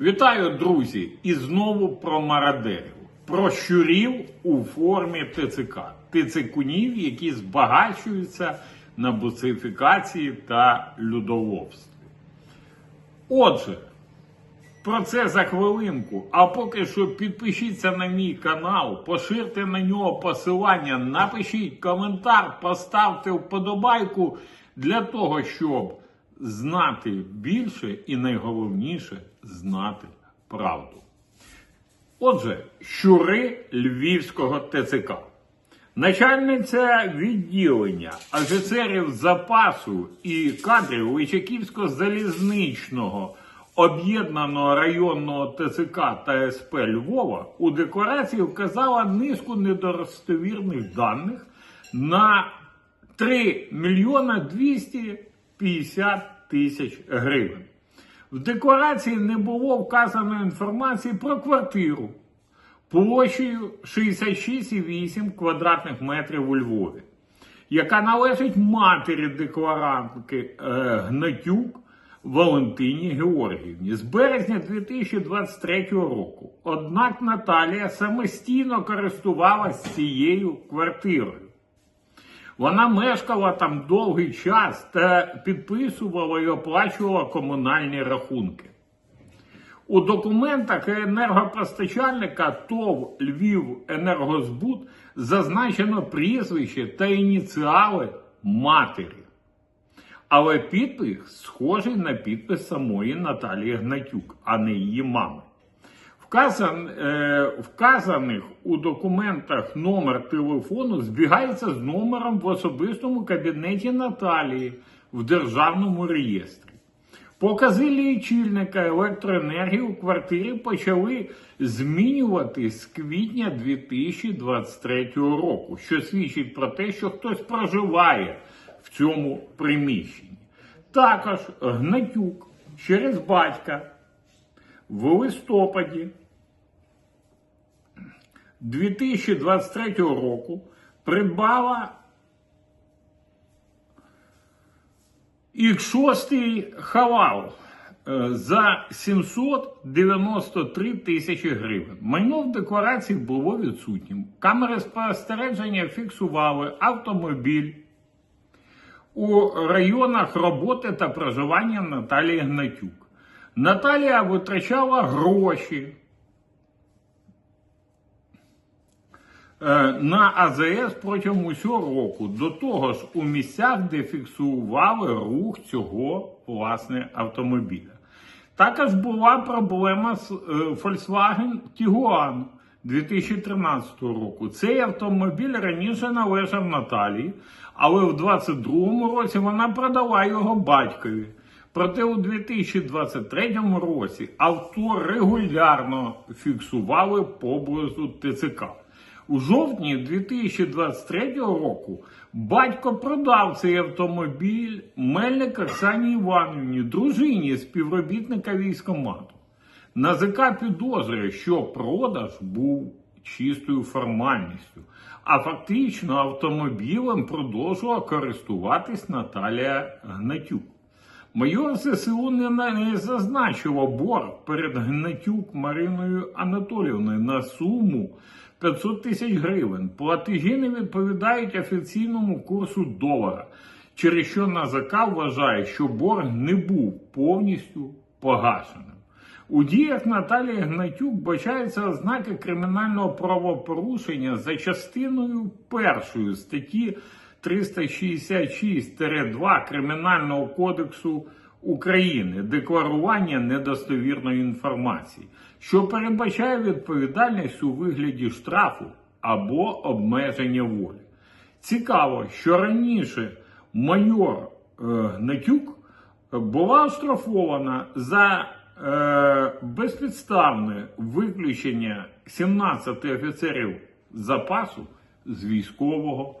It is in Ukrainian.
Вітаю, друзі! І знову про мародерів, про щурів у формі ТЦК, ТЦКунів, які збагачуються на буцифікації та людоловстві. Отже, про це за хвилинку. А поки що підпишіться на мій канал, поширте на нього посилання, напишіть коментар, поставте вподобайку для того, щоб знати більше і найголовніше знати правду. Отже, щури Львівського ТЦК. Начальниця відділення офіцерів запасу і кадрів Личаківського залізничного об'єднаного районного ТЦК та СП Львова у декларації вказала низку недостовірних даних на 3 мільйона 250 тисяч гривень. В декларації не було вказано інформації про квартиру площею 66,8 квадратних метрів у Львові, яка належить матері декларантки е, Гнатюк Валентині Георгіївні з березня 2023 року. Однак Наталія самостійно користувалася цією квартирою. Вона мешкала там довгий час та підписувала і оплачувала комунальні рахунки. У документах енергопостачальника ТОВ Львів Енергозбут зазначено прізвище та ініціали матері. Але підпис схожий на підпис самої Наталії Гнатюк, а не її мами. Вказан, е, вказаних у документах номер телефону збігається з номером в особистому кабінеті Наталії в Державному реєстрі. Покази лічильника електроенергії у квартирі почали змінювати з квітня 2023 року, що свідчить про те, що хтось проживає в цьому приміщенні. Також Гнатюк через батька в листопаді 2023 року придбала X6 Хавал е, за 793 тисячі гривень. Майно в декларації було відсутнім. Камери спостереження фіксували автомобіль у районах роботи та проживання Наталії Гнатюк. Наталія витрачала гроші е, на АЗС протягом усього року. До того ж, у місцях, де фіксували рух цього власне автомобіля. Також була проблема з е, Volkswagen Tiguan 2013 року. Цей автомобіль раніше належав Наталії, але в 2022 році вона продала його батькові. Проте у 2023 році авто регулярно фіксували поблизу ТЦК. У жовтні 2023 року батько продав цей автомобіль Мельник Оксані Іванівні, дружині співробітника військомату. НАЗК підозрює, що продаж був чистою формальністю, а фактично автомобілем продовжувала користуватись Наталія Гнатюк. Майор ЗСУ не, зазначило борг перед Гнатюк Мариною Анатоліївною на суму 500 тисяч гривень. Платежі не відповідають офіційному курсу долара, через що НАЗК вважає, що борг не був повністю погашеним. У діях Наталії Гнатюк бачаються ознаки кримінального правопорушення за частиною першої статті 366-2 Кримінального кодексу України декларування недостовірної інформації, що передбачає відповідальність у вигляді штрафу або обмеження волі. Цікаво, що раніше майор е, Гнатюк була оштрафована за е, безпідставне виключення 17 офіцерів запасу з військового